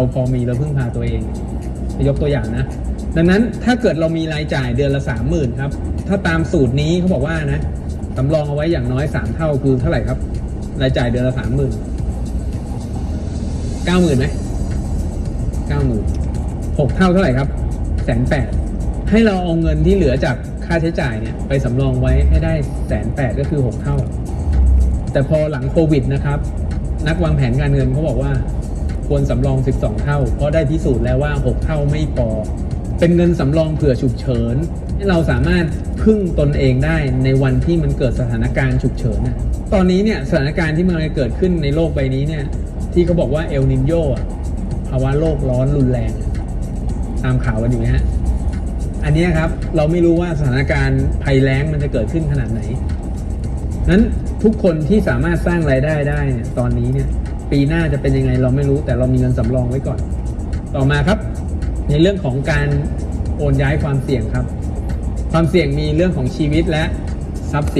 เราพอมีเราพึ่งพาตัวเอง ยกตัวอย่างนะ ดังนั้นถ้าเกิดเรามีรายจ่ายเดือนละสามหมื่นครับ ถ้าตามสูตรนี้เขาบอกว่านะสำรองเอาไว้อย่างน้อยสามเท่าคือเท่าไหร่ครับ รายจ่ายเดือนละสามหมื่นเก้าหมื่นไหมเก้าหมื่นหกเท่าเท่าไหร่ครับแสนแปดให้เราเอาเงินที่เหลือจากค่าใช้จ่ายเนี่ยไปสำรองไว้ให้ได้แสนแปดก็คือหกเท่า แต่พอหลังโควิดนะครับ นักวางแผนการเงินเขาบอกว่า ควรสำรอง 12 เท่า เพราะได้พิสูจน์แล้วว่า 6 เท่าไม่พอ เป็นเงินสำรองเผื่อฉุกเฉินให้เราสามารถพึ่งตนเองได้ในวันที่มันเกิดสถานการณ์ฉุกเฉินนะตอนนี้เนี่ยสถานการณ์ที่มันเกิดขึ้นในโลกใบนี้เนี่ยที่เขาบอกว่าเอลนินโยภาวะโลกร้อนรุนแรง ตามข่าวกันอยู่นะฮะอันนี้ครับเราไม่รู้ว่าสถานการณ์ภัยแล้งมันจะเกิดขึ้นขนาดไหนนั้นทุกคนที่สามารถสร้างรายได้ได้เนี่ยตอนนี้เนี่ย ปีหน้าจะเป็นยังไงเราไม่รู้ แต่เรามีเงินสำรองไว้ก่อน ต่อมาครับ ในเรื่องของการโอนย้ายความเสี่ยงครับ ความเสี่ยงมีเรื่องของชีวิตและทรัพย์สิน